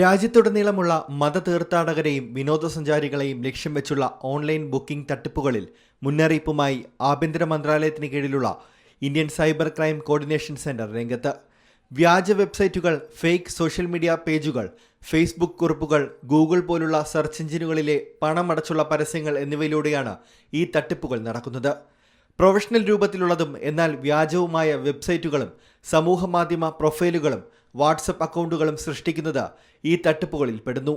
രാജ്യത്തുടനീളമുള്ള മത തീർത്ഥാടകരെയും വിനോദസഞ്ചാരികളെയും ലക്ഷ്യം വെച്ചുള്ള ഓൺലൈൻ ബുക്കിംഗ് തട്ടിപ്പുകളിൽ മുന്നറിയിപ്പുമായി ആഭ്യന്തര മന്ത്രാലയത്തിന് കീഴിലുള്ള Indian cyber crime coordination centre രംഗത്ത്. വ്യാജ വെബ്സൈറ്റുകൾ ഫേക്ക് സോഷ്യൽ മീഡിയ പേജുകൾ ഫേസ്ബുക്ക് കുറിപ്പുകൾ ഗൂഗിൾ പോലുള്ള സെർച്ച് എഞ്ചിനുകളിലെ പണമടച്ചുള്ള പരസ്യങ്ങൾ എന്നിവയിലൂടെയാണ് ഈ തട്ടിപ്പുകൾ നടക്കുന്നത്. പ്രൊഫഷണൽ രൂപത്തിലുള്ളതും എന്നാൽ വ്യാജവുമായ വെബ്സൈറ്റുകളും സമൂഹമാധ്യമ പ്രൊഫൈലുകളും വാട്സപ്പ് അക്കൗണ്ടുകളും സൃഷ്ടിക്കുന്നത് ഈ തട്ടിപ്പുകളിൽ പെടുന്നു.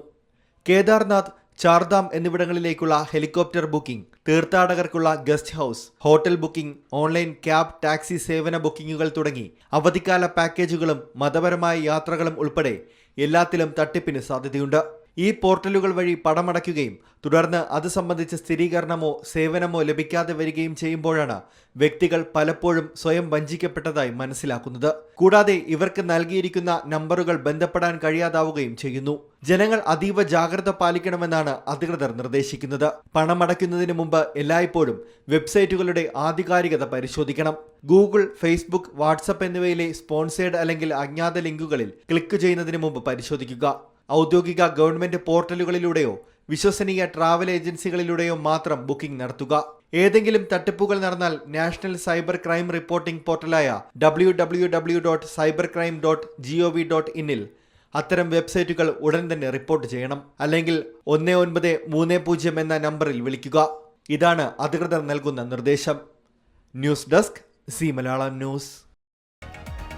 കേദാർനാഥ് ചാർധാം എന്നിവിടങ്ങളിലേക്കുള്ള helicopter booking തീർത്ഥാടകർക്കുള്ള guest house hotel booking online cab taxi സേവന ബുക്കിംഗുകൾ തുടങ്ങി അവധിക്കാല പാക്കേജുകളും മതപരമായ യാത്രകളും ഉൾപ്പെടെ എല്ലാത്തിലും തട്ടിപ്പിന് സാധ്യതയുണ്ട്. ഈ പോർട്ടലുകൾ വഴി പണമടയ്ക്കുകയും തുടർന്ന് അത് സംബന്ധിച്ച് സ്ഥിരീകരണമോ സേവനമോ ലഭിക്കാതെ വരികയും ചെയ്യുമ്പോഴാണ് വ്യക്തികൾ പലപ്പോഴും സ്വയം വഞ്ചിക്കപ്പെട്ടതായി മനസ്സിലാക്കുന്നത്. കൂടാതെ ഇവർക്ക് നൽകിയിരിക്കുന്ന നമ്പറുകൾ ബന്ധപ്പെടാൻ കഴിയാതാവുകയും ചെയ്യുന്നു. ജനങ്ങൾ അതീവ ജാഗ്രത പാലിക്കണമെന്നാണ് അധികൃതർ നിർദ്ദേശിക്കുന്നത്. പണമടയ്ക്കുന്നതിന് മുമ്പ് എല്ലായ്പ്പോഴും വെബ്സൈറ്റുകളുടെ ആധികാരികത പരിശോധിക്കണം. ഗൂഗിൾ ഫേസ്ബുക്ക് വാട്സപ്പ് എന്നിവയിലെ സ്പോൺസേഡ് അല്ലെങ്കിൽ അജ്ഞാത ലിങ്കുകളിൽ ക്ലിക്ക് ചെയ്യുന്നതിന് മുമ്പ് പരിശോധിക്കുക. ഔദ്യോഗിക ഗവൺമെന്റ് പോർട്ടലുകളിലൂടെയോ വിശ്വസനീയ ട്രാവൽ ഏജൻസികളിലൂടെയോ മാത്രം ബുക്കിംഗ് നടത്തുക. ഏതെങ്കിലും തട്ടിപ്പുകൾ നടന്നാൽ national cyber crime reporting പോർട്ടലായ W W W dot cyber crime dot G O V dot ഇന്നിൽ അത്തരം വെബ്സൈറ്റുകൾ ഉടൻ തന്നെ റിപ്പോർട്ട് ചെയ്യണം. അല്ലെങ്കിൽ ഒന്ന് ഒൻപത് മൂന്ന് പൂജ്യം എന്ന നമ്പറിൽ വിളിക്കുക. ഇതാണ് അധികൃതർ നൽകുന്ന നിർദ്ദേശം. News desk C Malayalam news.